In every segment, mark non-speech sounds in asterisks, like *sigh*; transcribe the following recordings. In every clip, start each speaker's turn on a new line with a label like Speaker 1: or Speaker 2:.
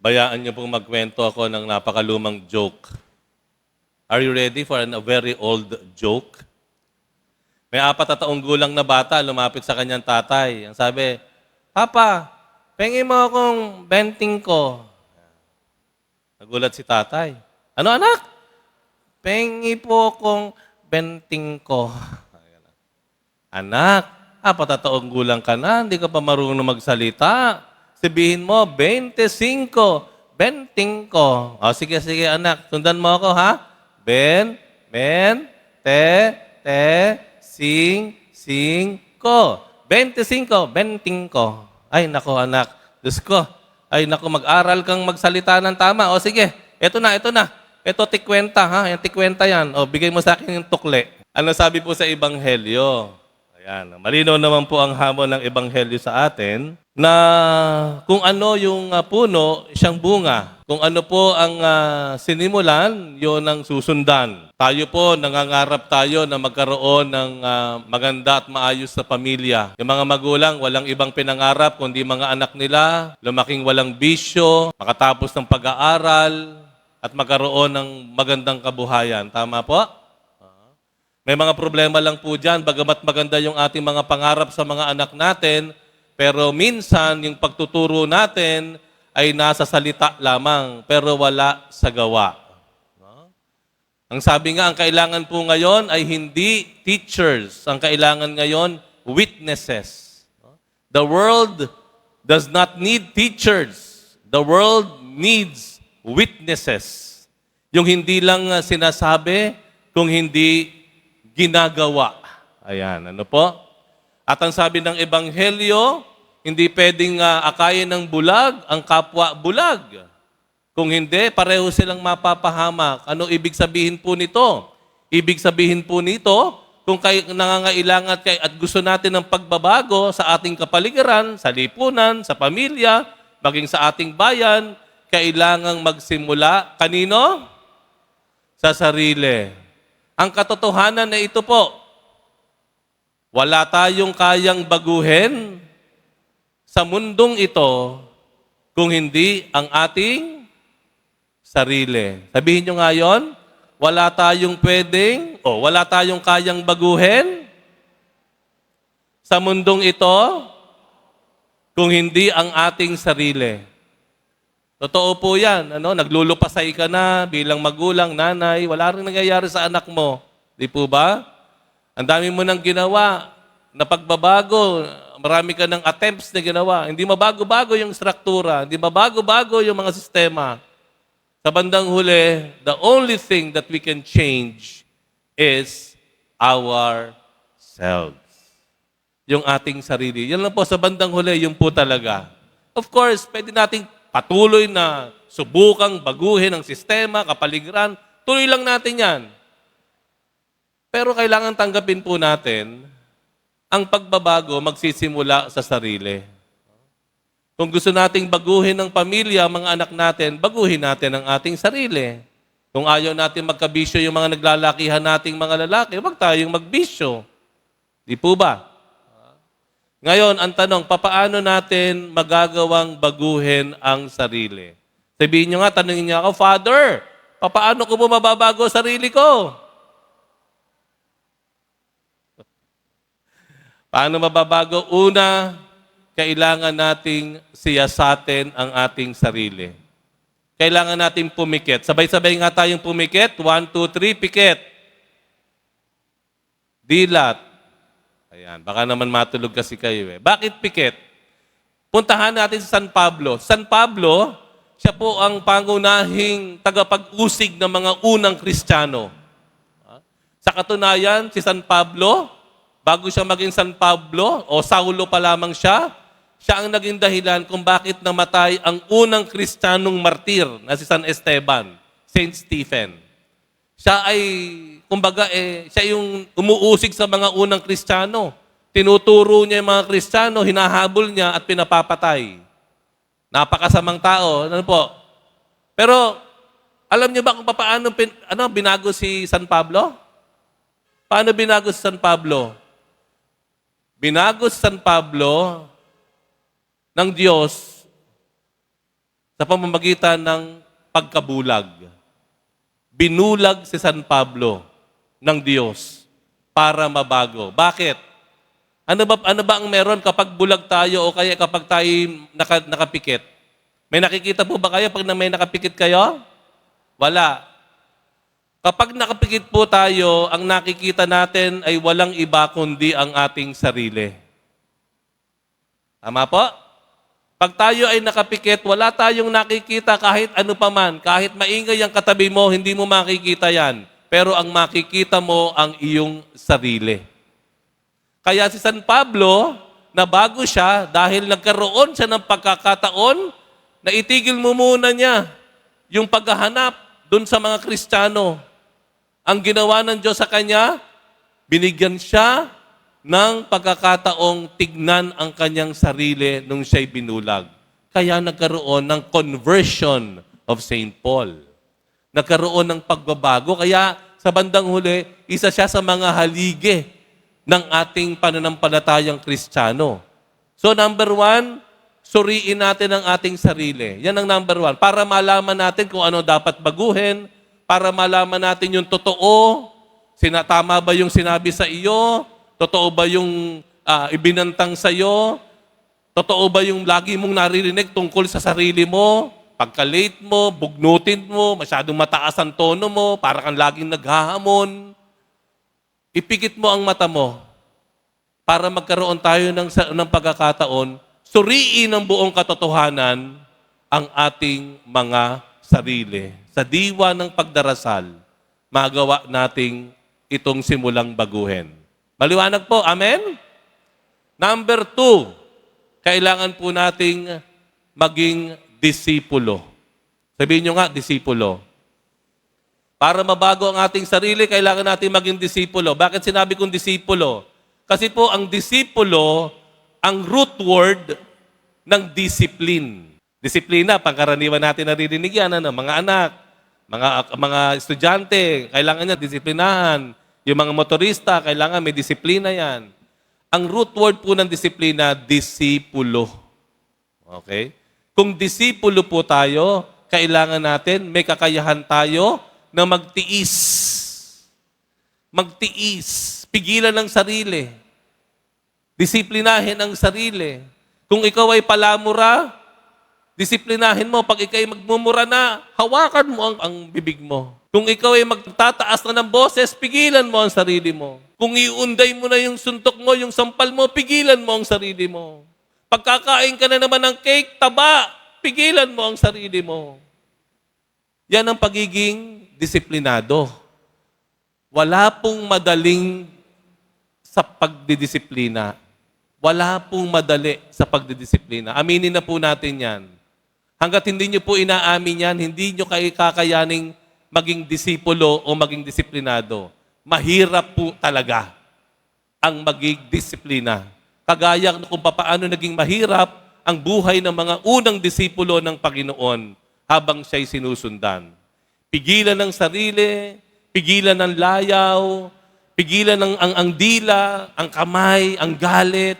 Speaker 1: Bayaan niyo pong magkwento ako ng napakalumang joke. Are you ready for an- a very old joke? May apat na taong gulang na bata lumapit sa kanyang tatay. Ang sabi, Papa, pengi mo akong benting ko. Nagulat si tatay. Ano anak? Pengi po akong benting ko. *laughs* Anak, apat na taong gulang ka na, hindi ka pa marunong magsalita. Sabihin mo, 25, benting ko. O sige, sige anak, sundan mo ako ha. Ben, ben, te, te, sing, sing, ko. 25, benting ko. Ay, nako anak. Diyos ko. Ay, nako, mag-aral kang magsalita ng tama. O sige, eto na, eto na. Eto, tikwenta ha. Yan, tikwenta yan. O, bigay mo sa akin yung tukle. Ano sabi po sa Ebanghelyo? Ayan, malinaw naman po ang hamon ng Ebanghelyo sa atin na kung ano yung ah, puno, siyang bunga. Kung ano po ang ah, sinimulan, yon ang susundan. Tayo po, nangangarap tayo na magkaroon ng ah, maganda at maayos na pamilya. Yung mga magulang, walang ibang pinangarap kundi mga anak nila, lumaking walang bisyo, makatapos ng pag-aaral, at magkaroon ng magandang kabuhayan. Tama po? May mga problema lang po dyan, bagamat maganda yung ating mga pangarap sa mga anak natin, pero minsan yung pagtuturo natin ay nasa salita lamang, pero wala sa gawa. No? Ang sabi nga, ang kailangan po ngayon ay hindi teachers. Ang kailangan ngayon, witnesses. The world does not need teachers. The world needs witnesses. Yung hindi lang uh, sinasabi, kung hindi ginagawa. Ayan, ano po? At ang sabi ng Ebanghelyo, hindi pwedeng uh, akayin ng bulag ang kapwa bulag. Kung hindi, pareho silang mapapahamak. Ano ibig sabihin po nito? Ibig sabihin po nito, kung kay nangangailangan kay at gusto natin ng pagbabago sa ating kapaligiran, sa lipunan, sa pamilya, maging sa ating bayan, kailangang magsimula kanino? Sa sarili. Ang katotohanan na ito po, wala tayong kayang baguhin sa mundong ito kung hindi ang ating sarili. Sabihin nyo nga yun, wala tayong pwedeng, o wala tayong kayang baguhin sa mundong ito kung hindi ang ating sarili. Totoo po yan. Ano? Naglulupasay ka na bilang magulang, nanay. Wala rin nangyayari sa anak mo. Di po ba? Ang dami mo nang ginawa na pagbabago. Marami ka ng attempts na ginawa. Hindi mabago-bago yung struktura. Hindi mabago-bago yung mga sistema. Sa bandang huli, the only thing that we can change is ourselves. Yung ating sarili. Yan lang po sa bandang huli, yung po talaga. Of course, pwede nating patuloy na subukang baguhin ang sistema, kapaligiran. Tuloy lang natin yan. Pero kailangan tanggapin po natin, ang pagbabago magsisimula sa sarili. Kung gusto nating baguhin ng pamilya, mga anak natin, baguhin natin ang ating sarili. Kung ayaw natin magkabisyo yung mga naglalakihan nating mga lalaki, wag tayong magbisyo. Di po ba? Ngayon, ang tanong, papaano natin magagawang baguhin ang sarili? Sabihin nyo nga, tanongin niya ako, Father, papaano ko po mababago ang sarili ko? Paano mababago? Una, kailangan nating siyasatin ang ating sarili. Kailangan nating pumikit. Sabay-sabay nga tayong pumikit. One, two, three, pikit. Dilat. Ayan, baka naman matulog kasi kayo eh. Bakit pikit? Puntahan natin sa San Pablo. San Pablo, siya po ang pangunahing tagapag-usig ng mga unang Kristiyano. Sa katunayan, si San Pablo, bago siya maging San Pablo, o Saulo pa lamang siya, siya ang naging dahilan kung bakit namatay ang unang Kristiyanong martir na si San Esteban, Saint Stephen. Siya ay, kumbaga, eh, siya yung umuusig sa mga unang Kristiyano. Tinuturo niya yung mga Kristiyano, hinahabol niya at pinapapatay. Napakasamang tao. Ano po? Pero, alam niyo ba kung paano pin, ano, binago si San Pablo? Paano binago si San Pablo? Binago si San Pablo ng Diyos sa pamamagitan ng pagkabulag. Binulag si San Pablo ng Diyos para mabago. Bakit? Ano ba, ano ba ang meron kapag bulag tayo o kaya kapag tayo naka, nakapikit? May nakikita po ba kayo pag na may nakapikit kayo? Wala. Kapag nakapikit po tayo, ang nakikita natin ay walang iba kundi ang ating sarili. Tama po? Pag tayo ay nakapikit, wala tayong nakikita kahit ano paman. Kahit maingay ang katabi mo, hindi mo makikita yan. Pero ang makikita mo ang iyong sarili. Kaya si San Pablo, nabago siya dahil nagkaroon siya ng pagkakataon na itigil mo muna niya yung paghahanap doon sa mga Kristiyano. Ang ginawa ng Diyos sa kanya, binigyan siya ng pagkakataong tignan ang kanyang sarili nung siya'y binulag. Kaya nagkaroon ng conversion of St. Paul. Nagkaroon ng pagbabago. Kaya sa bandang huli, isa siya sa mga haligi ng ating pananampalatayang Kristiyano. So number one, suriin natin ang ating sarili. Yan ang number one. Para malaman natin kung ano dapat baguhin, para malaman natin yung totoo, sinatama ba yung sinabi sa iyo, totoo ba yung ah, ibinantang sa iyo, totoo ba yung lagi mong naririnig tungkol sa sarili mo, pagka-late mo, bugnutin mo, masyadong mataas ang tono mo, para kang laging naghahamon. Ipikit mo ang mata mo para magkaroon tayo ng, ng pagkakataon, suriin ng buong katotohanan ang ating mga sarili. Sa diwa ng pagdarasal, magawa nating itong simulang baguhin. Maliwanag po, amen? Number two, kailangan po nating maging disipulo. Sabihin nyo nga, disipulo. Para mabago ang ating sarili, kailangan natin maging disipulo. Bakit sinabi kong disipulo? Kasi po ang disipulo, ang root word ng discipline. Disiplina, pangkaraniwan natin naririnig yan, ano, mga anak, mga, mga estudyante, kailangan niya disiplinahan. Yung mga motorista, kailangan may disiplina yan. Ang root word po ng disiplina, disipulo. Okay? Kung disipulo po tayo, kailangan natin, may kakayahan tayo na magtiis. Magtiis. Pigilan ng sarili. Disiplinahin ang sarili. Kung ikaw ay palamura, disiplinahin mo. Pag ikaw ay magmumura na, hawakan mo ang, ang bibig mo. Kung ikaw ay magtataas na ng boses, pigilan mo ang sarili mo. Kung iunday mo na yung suntok mo, yung sampal mo, pigilan mo ang sarili mo. Pagkakain ka na naman ng cake, taba, pigilan mo ang sarili mo. Yan ang pagiging disiplinado. Wala pong madaling sa pagdidisiplina. Wala pong madali sa pagdidisiplina. Aminin na po natin yan. Hanggat hindi nyo po inaamin yan, hindi nyo kakayaning maging disipulo o maging disiplinado. Mahirap po talaga ang maging disiplina. Kagaya kung papaano naging mahirap ang buhay ng mga unang disipulo ng Panginoon habang siya'y sinusundan. Pigilan ng sarili, pigilan ng layaw, pigilan ng ang, ang dila, ang kamay, ang galit,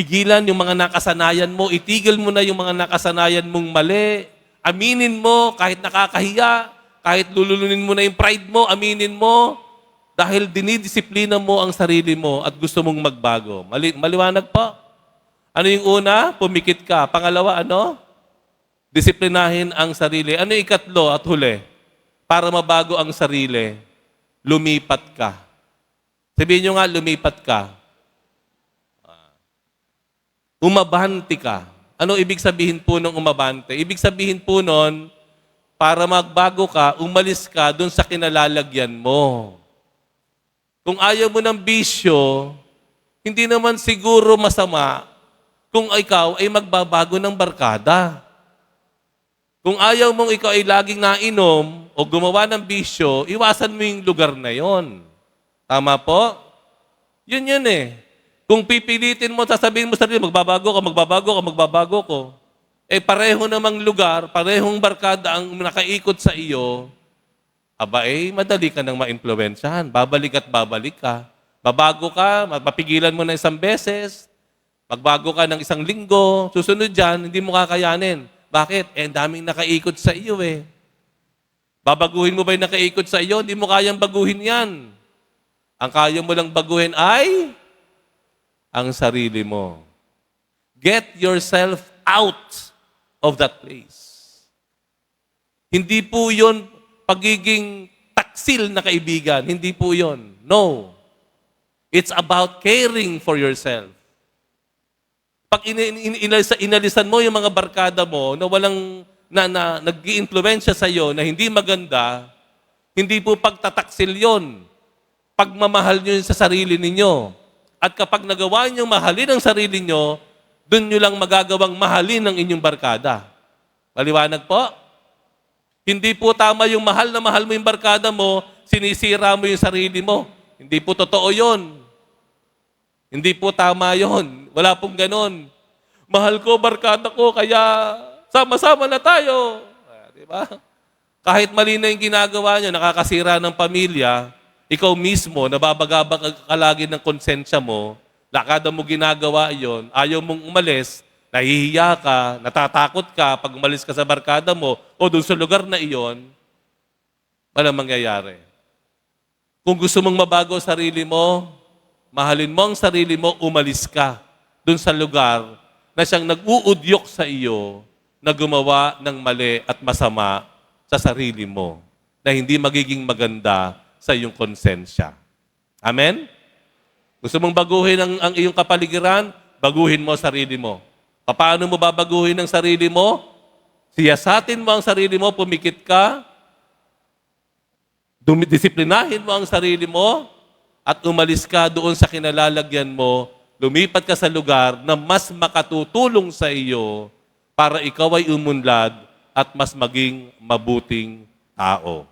Speaker 1: pigilan yung mga nakasanayan mo, itigil mo na yung mga nakasanayan mong mali, aminin mo kahit nakakahiya, kahit lululunin mo na yung pride mo, aminin mo, dahil dinidisiplina mo ang sarili mo at gusto mong magbago. Mali, maliwanag po. Ano yung una? Pumikit ka. Pangalawa, ano? Disiplinahin ang sarili. Ano yung ikatlo at huli? Para mabago ang sarili, lumipat ka. Sabihin nyo nga, lumipat ka. Umabanti ka. Ano ibig sabihin po ng umabante? Ibig sabihin po nun, para magbago ka, umalis ka dun sa kinalalagyan mo. Kung ayaw mo ng bisyo, hindi naman siguro masama kung ikaw ay magbabago ng barkada. Kung ayaw mong ikaw ay laging nainom o gumawa ng bisyo, iwasan mo yung lugar na yon. Tama po? Yun yun eh. Kung pipilitin mo, sasabihin mo sa sarili, magbabago ka, magbabago ka, magbabago ko. Eh pareho namang lugar, parehong barkada ang nakaikot sa iyo, aba eh, madali ka nang maimpluwensyahan. Babalik at babalik ka. Babago ka, mapapigilan mo na isang beses, magbago ka ng isang linggo, susunod dyan, hindi mo kakayanin. Bakit? Eh, daming nakaikot sa iyo eh. Babaguhin mo ba yung nakaikot sa iyo? Hindi mo kayang baguhin yan. Ang kaya mo lang baguhin ay ang sarili mo. Get yourself out of that place. Hindi po yon pagiging taksil na kaibigan. Hindi po yon. No. It's about caring for yourself. Pag in, in, inalisa, inalisan mo yung mga barkada mo na walang na, na nag iimpluwensya sa iyo na hindi maganda, hindi po pagtataksil yon. Pagmamahal nyo yun sa sarili ninyo. At kapag nagawa nyo mahalin ang sarili nyo, doon nyo lang magagawang mahalin ang inyong barkada. Paliwanag po? Hindi po tama yung mahal na mahal mo yung barkada mo, sinisira mo yung sarili mo. Hindi po totoo yon. Hindi po tama yon. Wala pong ganon. Mahal ko, barkada ko, kaya sama-sama na tayo. Ah, Di ba? Kahit mali na yung ginagawa niya, nakakasira ng pamilya, ikaw mismo, nababagabag ka lagi ng konsensya mo, lakada mo ginagawa yon, ayaw mong umalis, nahihiya ka, natatakot ka pag umalis ka sa barkada mo o doon sa lugar na iyon, walang mangyayari. Kung gusto mong mabago sarili mo, mahalin mo ang sarili mo, umalis ka doon sa lugar na siyang nag-uudyok sa iyo na gumawa ng mali at masama sa sarili mo na hindi magiging maganda sa iyong konsensya. Amen? Gusto mong baguhin ang, ang iyong kapaligiran? Baguhin mo sarili mo. Paano mo babaguhin ang sarili mo? Siyasatin mo ang sarili mo, pumikit ka, dumidisiplinahin mo ang sarili mo, at umalis ka doon sa kinalalagyan mo, lumipat ka sa lugar na mas makatutulong sa iyo para ikaw ay umunlad at mas maging mabuting tao.